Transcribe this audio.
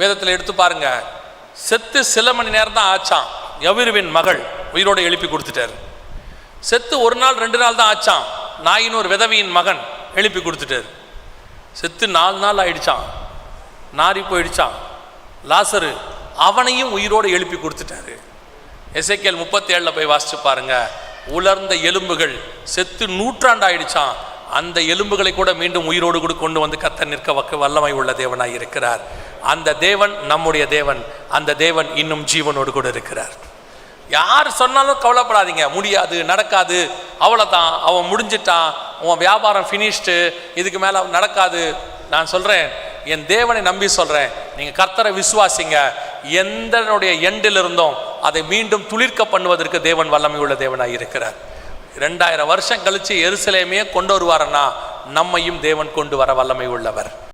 வேதத்தில் எடுத்து பாருங்க. செத்து சில மணி நேரம் தான் ஆச்சான். எவிருவின் மகள் உயிரோடு எழுப்பி கொடுத்துட்டாரு. செத்து ஒரு நாள் ரெண்டு நாள் தான் ஆச்சான். நாயின் ஒரு விதவியின் மகன் எழுப்பி கொடுத்துட்டாரு. செத்து நாலு நாள் ஆயிடுச்சான் நாரி போயிடுச்சான் லாசரு அவனையும் உயிரோடு எழுப்பி கொடுத்துட்டாரு. எசேக்கியேல் முப்பத்தி ஏழில் போய் வாசிச்சு பாருங்க. உலர்ந்த எலும்புகள் செத்து நூற்றாண்டு ஆயிடுச்சான் அந்த எலும்புகளை கூட மீண்டும் உயிரோடு கூட கொண்டு வந்து கத்த நிற்க வக்க வல்லமை உள்ள தேவனாய் இருக்கிறார். அந்த தேவன் நம்முடைய தேவன் அந்த தேவன் இன்னும் ஜீவனோடு கூட இருக்கிறார். யார் சொன்னாலும் கவலைப்படாதீங்க. முடியாது நடக்காது. அவ்வளோதான் அவன் முடிஞ்சிட்டான். உன் வியாபாரம் ஃபினிஷ்டு இதுக்கு மேலே நடக்காது. நான் சொல்கிறேன் என் தேவனை நம்பி சொல்கிறேன் நீங்கள் கர்த்தரை விசுவாசிங்க. எந்தனுடைய எண்டில் இருந்தும் அதை மீண்டும் துளிர்க்க பண்ணுவதற்கு தேவன் வல்லமை உள்ள தேவனாக இருக்கிறார். ரெண்டாயிரம் வருஷம் கழித்து எருசலேமையே கொண்டு வருவாரன்னா நம்மையும் தேவன் கொண்டு வர வல்லமை உள்ளவர்